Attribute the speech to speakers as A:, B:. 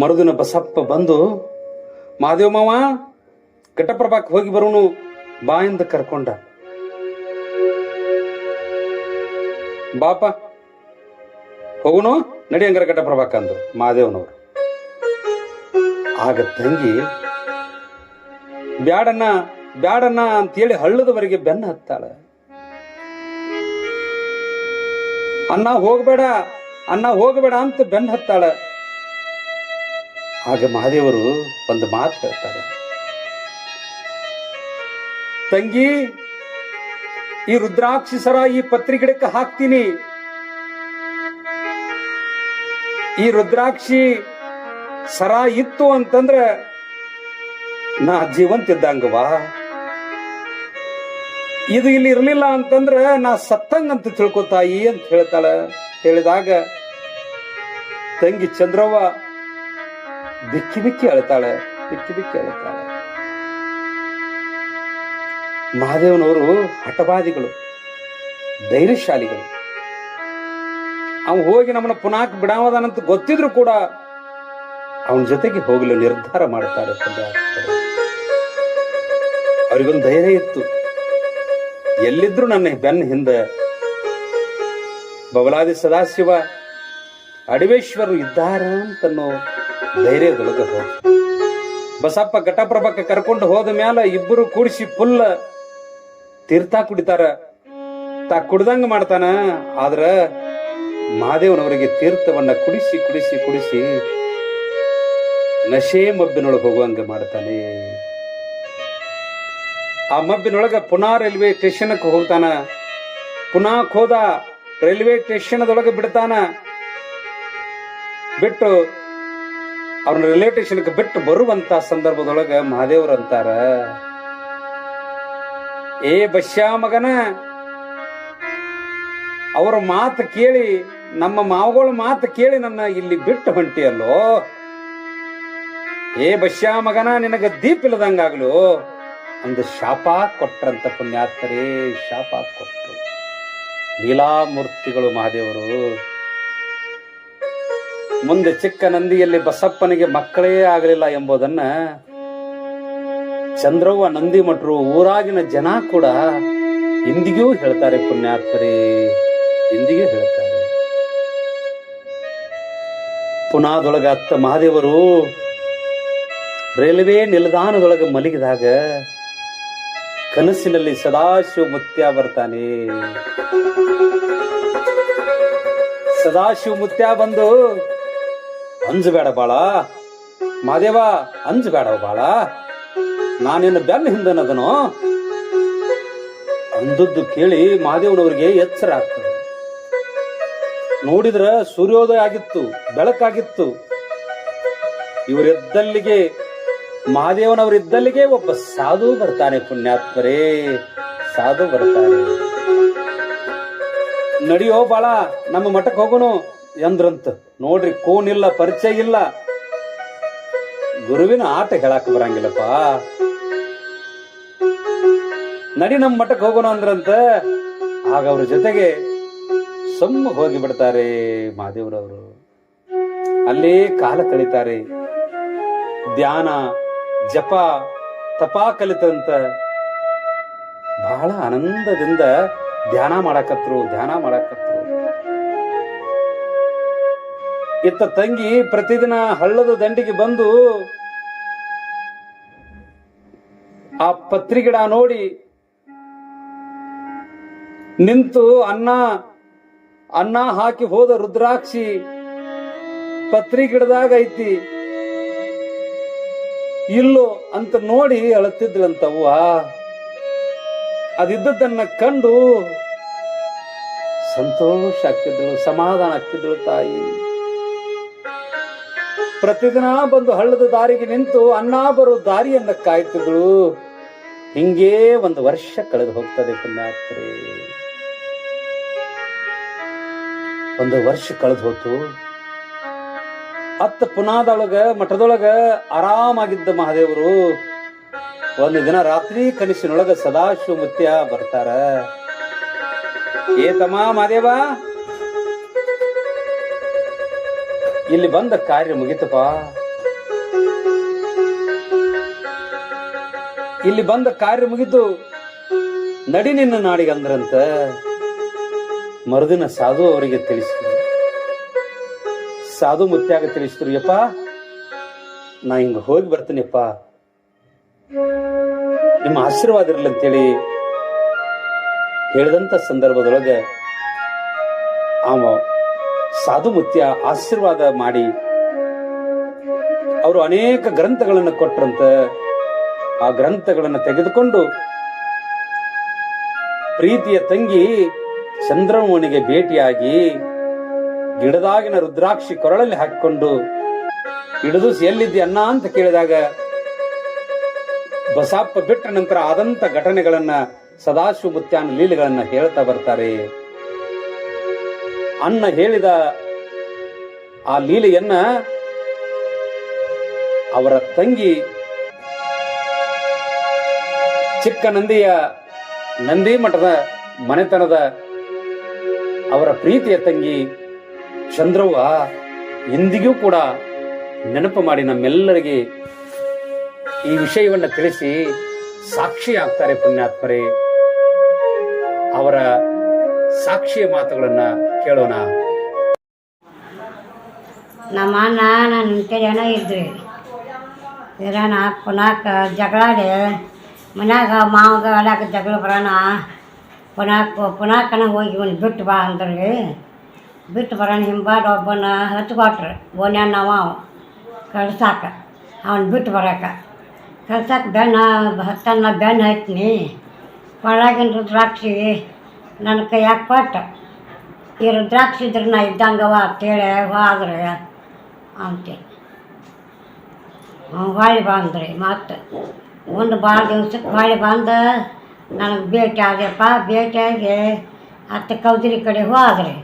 A: ಮರುದಿನ ಬಸಪ್ಪ ಬಂದು, ಮಾದೇವ ಮಾವ, ಘಟಪ್ರಭಾಕ್ ಹೋಗಿ ಬರೋನು, ಬಾ ಎಂದು ಕರ್ಕೊಂಡ. ಬಾಪ ಹೋಗುನು ನಡಿ ಹಂಗಾರ ಘಟಪ್ರಭಾಕ ಅಂದ್ರು ಮಾದೇವನವರು. ಆಗ ತಂಗಿ, ಬ್ಯಾಡಣ್ಣ ಬ್ಯಾಡಣ್ಣ ಅಂತೇಳಿ ಹಳ್ಳದವರೆಗೆ ಬೆನ್ನ ಹತ್ತಾಳ. ಅಣ್ಣ ಹೋಗಬೇಡ ಅಣ್ಣ ಹೋಗಬೇಡ ಅಂತ ಬೆನ್ನ ಹತ್ತಾಳ. ಆಗ ಮಹಾದೇವರು ಒಂದು ಮಾತು ಹೇಳ್ತಾರೆ. ತಂಗಿ, ಈ ರುದ್ರಾಕ್ಷಿ ಸರ ಈ ಪತ್ರಿ ಗಿಡಕ್ಕೆ ಹಾಕ್ತೀನಿ. ಈ ರುದ್ರಾಕ್ಷಿ ಸರ ಇತ್ತು ಅಂತಂದ್ರೆ ನಾ ಜೀವಂತಿದ್ದಂಗವಾ ಇದು ಇಲ್ಲಿ ಇರಲಿಲ್ಲ ಅಂತಂದ್ರೆ ನಾ ಸತ್ತಂಗ ಅಂತ ತಿಳ್ಕೊತಾಯಿ ಅಂತ ಹೇಳ್ತಾಳೆ. ಹೇಳಿದಾಗ, ತಂಗಿ ಚಂದ್ರವ್ವ ಬಿಕ್ಕಿ ಬಿಕ್ಕಿ ಅಳ್ತಾಳೆ ಬಿಕ್ಕಿ ಬಿಕ್ಕಿ ಅಳ್ತಾಳೆ. ಮಹಾದೇವನವರು ಹಠವಾದಿಗಳು ಧೈರ್ಯಶಾಲಿಗಳು. ಅವನು ಹೋಗಿ ನಮ್ಮನ್ನ ಪುನಃ ಬಿಡಾವದಾನಂತ ಗೊತ್ತಿದ್ರು ಕೂಡ ಅವನ ಜೊತೆಗೆ ಹೋಗಲು ನಿರ್ಧಾರ ಅವರಿಗೊಂದು ಅವ್ರಿಗೊಂದು ಧೈರ್ಯ ಇತ್ತು. ಎಲ್ಲಿದ್ರು ನನ್ನ ಬೆನ್ನ ಹಿಂದೆ ಬಬಲಾದಿ ಸದಾಶಿವ ಅಡಿವೇಶ್ವರು ಇದ್ದಾರ ಅಂತನ್ನೋ ಧೈರ್ಯದೊಳಗೆ ಹೋದ ಬಸಪ್ಪ ಘಟಪ್ರಭಕ್ಕೆ ಕರ್ಕೊಂಡು ಹೋದ ಮ್ಯಾಲ ಇಬ್ಬರು ಕೂಡಿಸಿ ಫುಲ್ ತೀರ್ಥ ಕುಡಿತಾರ. ತಾ ಕುಡ್ದಂಗ ಮಾಡ್ತಾನ. ಆದ್ರ ಮಹಾದೇವನವರಿಗೆ ತೀರ್ಥವನ್ನ ಕುಡಿಸಿ ಕುಡಿಸಿ ಕುಡಿಸಿ ನಶೆ ಮಬ್ಬಿನೊಳಗೆ ಹೋಗುವಂಗ ಮಾಡ್ತಾನೆ. ಆ ಮಬ್ಬಿನೊಳಗ ಪುನಃ ರೈಲ್ವೆ ಸ್ಟೇಷನ್ಕ್ಕೆ ಹೋಗ್ತಾನ. ಪುನಃ ಹೋದ ರೈಲ್ವೆ ಸ್ಟೇಷನ್ದೊಳಗೆ ಬಿಡ್ತಾನ. ಬಿಟ್ಟು ಅವ್ರನ್ನ ರೈಲ್ವೆ ಸ್ಟೇಷನ್ಗೆ ಬಿಟ್ಟು ಬರುವಂತ ಸಂದರ್ಭದೊಳಗ ಮಹಾದೇವ್ರ ಅಂತಾರ, ಏ ಬಶ್ಯಾಮಗನ, ಅವರ ಮಾತು ಕೇಳಿ, ನಮ್ಮ ಮಾವುಗಳ ಮಾತು ಕೇಳಿ ನನ್ನ ಇಲ್ಲಿ ಬಿಟ್ಟು ಹೊಂಟಿಯಲ್ಲೋ? ಏ ಬಶ್ಯಾಮಗನ, ನಿನಗ ದೀಪ ಇಲ್ಲದಂಗಾಗ್ಲು? ಒಂದು ಶಾಪ ಕೊಟ್ರಂತ ಪುಣ್ಯಾತ್ಮರೇ, ಶಾಪ ಕೊಟ್ರು. ಲೀಲಾಮೂರ್ತಿಗಳು ಮಹಾದೇವರು ಮುಂದೆ ಚಿಕ್ಕ ನಂದಿಯಲ್ಲಿ ಬಸಪ್ಪನಿಗೆ ಮಕ್ಕಳೇ ಆಗಲಿಲ್ಲ ಎಂಬುದನ್ನ ಚಂದ್ರವ್ವ ನಂದಿ ಮಠರು ಊರಾಗಿನ ಜನ ಕೂಡ ಇಂದಿಗೂ ಹೇಳ್ತಾರೆ ಪುಣ್ಯಾರ್ಥರಿ, ಇಂದಿಗೂ ಹೇಳ್ತಾರೆ. ಪುನಾದೊಳಗ ಅತ್ತ ಮಹಾದೇವರು ರೈಲ್ವೆ ನಿಲ್ದಾಣದೊಳಗ ಮಲಗಿದಾಗ ಕನಸಿನಲ್ಲಿ ಸದಾಶಿವ ಮುತ್ಯ ಬರ್ತಾನೆ. ಸದಾಶಿವ ಮುತ್ಯ ಬಂದು ಅಂಜಬೇಡ ಬಾಳ. ಮಾದೇವ ಅಂಜಬೇಡ ಬಾಳ. ನಾನೇನು ಬೆನ್ನ ಹಿಂದನದನೋ ಅಂದದ್ದು ಕೇಳಿ ಮಹಾದೇವನವ್ರಿಗೆ ಎಚ್ಚರ ಆಗ್ತದೆ. ನೋಡಿದ್ರ ಸೂರ್ಯೋದಯ ಆಗಿತ್ತು, ಬೆಳಕಾಗಿತ್ತು. ಇವರಿದ್ದಲ್ಲಿಗೆ ಮಹಾದೇವನವರಿದ್ದಲ್ಲಿಗೆ ಒಬ್ಬ ಸಾಧು ಬರ್ತಾನೆ ಪುಣ್ಯಾತ್ಮರೇ, ಸಾಧು ಬರ್ತಾನೆ. ನಡಿಯೋ ಬಾಳ, ನಮ್ಮ ಮಠಕ್ಕೆ ಹೋಗೋನು. ಎಂದ್ರಂತ. ನೋಡ್ರಿ ಇಲ್ಲ, ಪರಿಚಯ ಇಲ್ಲ. ಗುರುವಿನ ಆಟ ಹೇಳಕ್ ಬರಂಗಿಲ್ಲಪ್ಪ. ನಡಿ ನಮ್ಮ ಮಠಕ್ಕೆ ಹೋಗೋಣ ಅಂದ್ರಂತ. ಆಗ ಅವ್ರ ಜೊತೆಗೆ ಸಮ್ಮ ಹೋಗಿ ಬಿಡ್ತಾರೆ ಮಹಾದೇವರವರು. ಅಲ್ಲಿ ಕಾಲ ಕಳೀತಾರೆ. ಧ್ಯಾನ, ಜಪ, ತಪಾ ಕಲಿತಂತ. ಬಹಳ ಆನಂದದಿಂದ ಧ್ಯಾನ ಮಾಡಾಕತ್ರು, ಧ್ಯಾನ ಮಾಡಕತ್ರು. ಇತ್ತ ತಂಗಿ ಪ್ರತಿದಿನ ಹಳ್ಳದ ದಂಡಿಗೆ ಬಂದು ಆ ಪತ್ರಿಗಿಡ ನೋಡಿ ನಿಂತು ಅನ್ನ ಅನ್ನ ಹಾಕಿ ಹೋದ ರುದ್ರಾಕ್ಷಿ ಪತ್ರಿ ಗಿಡದಾಗ ಐತಿ. ಇಲ್ಲೋ ಅಂತ ನೋಡಿ ಅಳತಿದ್ಲಂತವ್ವ ಅದಿದ್ದದನ್ನ ಕಂಡು ಸಂತೋಷ ಆಗ್ತಿದ್ಳು ಸಮಾಧಾನ ಆಗ್ತಿದ್ಳು ತಾಯಿ. ಪ್ರತಿದಿನ ಬಂದು ಹಳ್ಳದ ದಾರಿಗೆ ನಿಂತು ಅನ್ನ ಬರೋ ದಾರಿಯನ್ನ ಕಾಯ್ತಿದ್ಳು ಹಿಂಗೇ ಒಂದು ವರ್ಷ ಕಳೆದು ಹೋಗ್ತದೆ ಪುಣ್ಯಾತ್ರಿ ಒಂದು ವರ್ಷ ಕಳೆದು ಹೋತು. ಅತ್ತ ಪುನಾದೊಳಗ, ಮಠದೊಳಗ ಆರಾಮಾಗಿದ್ದ ಮಹಾದೇವರು ಒಂದು ದಿನ ರಾತ್ರಿ ಕನಸಿನೊಳಗ ಸದಾಶಿವ ಮುತ್ಯ ಬರ್ತಾರ. ಏ ತಮ್ಮ ಮಹಾದೇವ? ಇಲ್ಲಿ ಬಂದ ಕಾರ್ಯ ಮುಗಿತಪ್ಪ. ಇಲ್ಲಿ ಬಂದ ಕಾರ್ಯ ಮುಗಿದು ನಡಿ ನಿನ್ನ ನಾಡಿಗೆ ಅಂದ್ರಂತ ಮರುದಿನ ಸಾಧು ಅವರಿಗೆ ತಿಳಿಸಿದ್ರು. ಸಾಧು ಮುತ್ಯಾಗ ತಿಳಿಸಿದ್ರು, ಯಪ್ಪ, ನಾ ಹಿಂಗ ಹೋಗಿ ಬರ್ತೀನಿಪ್ಪ. ನಿಮ್ಮ ಆಶೀರ್ವಾದ ಇರಲಿ ಅಂತೇಳಿ ಹೇಳಿದಂತ ಸಂದರ್ಭದೊಳಗೆ ಆಮ ಸಾಧು ಮುತ್ಯ ಆಶೀರ್ವಾದ ಮಾಡಿ ಅವರು ಅನೇಕ ಗ್ರಂಥಗಳನ್ನು ಕೊಟ್ಟರಂತ. ಆ ಗ್ರಂಥಗಳನ್ನು ತೆಗೆದುಕೊಂಡು ಪ್ರೀತಿಯ ತಂಗಿ ಚಂದ್ರಮೋನಿಗೆ ಭೇಟಿಯಾಗಿ ಗಿಡದಾಗಿನ ರುದ್ರಾಕ್ಷಿ ಕೊರಳಲ್ಲಿ ಹಾಕಿಕೊಂಡು ಹಿಡಿದು ಎಲ್ಲಿದ್ದಿ ಅನ್ನ ಅಂತ ಕೇಳಿದಾಗ, ಬಸಾಪ್ಪ ಬಿಟ್ಟ ನಂತರ ಆದಂತ ಘಟನೆಗಳನ್ನ ಸದಾಶಿವ ಮುತ್ಯಾನ ಲೀಲೆಗಳನ್ನ ಹೇಳ್ತಾ ಬರ್ತಾರೆ. ಅನ್ನ ಹೇಳಿದ ಆ ಲೀಲೆಯನ್ನ ಅವರ ತಂಗಿ ಚಿಕ್ಕ ನಂದಿಯ ನಂದಿ ಮಠದ ಮನೆತನದ ಅವರ ಪ್ರೀತಿಯ ತಂಗಿ ಚಂದ್ರವ್ವ ಎಂದಿಗೂ ಕೂಡ ನೆನಪು ಮಾಡಿ ನಮ್ಮೆಲ್ಲರಿಗೆ ಈ ವಿಷಯವನ್ನ ತಿಳಿಸಿ ಸಾಕ್ಷಿ ಆಗ್ತಾರೆ ಪುಣ್ಯಾತ್ಮರೇ. ಅವರ ಸಾಕ್ಷಿಯ ಮಾತುಗಳನ್ನ ಕೇಳೋಣ.
B: ನಮ್ಮ ಅಣ್ಣ, ನನ್ನ ಇಂಟೆ ಜನ ಇದ್ರಿ. ಇರೋಣ ಪುನಾಕ ಜಗಳಾಡಿ, ಮನ್ಯಾಗ ಮಾವಾಗ ಅಳಕ ಜಗಳ ಬರೋಣ. ಪುನಾಕ, ಪುನಾಕನ ಹೋಗಿ ಒಂದು ಬಿಟ್ಟು ಬಾ ಅಂದ್ರಿ. ಬಿಟ್ಟು ಬರೋಣ, ಹಿಂಬಾಡ ಒಬ್ಬನ ಹತ್ಕೊಟ್ರು. ಓನ್ಯಾನ ನಾವು ಕಳ್ಸಾಕ. ಅವನು ಬಿಟ್ಟು ಬರಾಕ. ಕಳ್ಸಾಕ ಬೆನ್ನ, ಹತ್ತನ್ನ ಬೆನ್ನ ಹಾಕ್ತೀನಿ ಒಳಗಿನ ದ್ರಾಕ್ಷಿ ನನ್ನ ಕೈಯಾಗ ಕೊಟ್ಟ. ಈ ರುದ್ರಾಕ್ಷಿ ಇದ್ರೆ ನಾ ಇದ್ದಂಗವ ಅಂತೇಳಿ ಹೋದ್ರೆ ಅಂತೇಳಿ ಹೊಳಿ ಹೊಳ್ಳಿ ಬಂದ್ರಿ ಮತ್ತು ಒಂದು ಭಾಳ ದಿವ್ಸಕ್ಕೆ ಹೊಳ್ಳಿ ಬಂದು ನನಗೆ ಭೇಟಿ ಆದ್ಯಪ್ಪ ಭೇಟಿಯಾಗಿ ಹತ್ತು ಕೌದ್ರಿ ಕಡೆ ಹೋದ್ರಿ.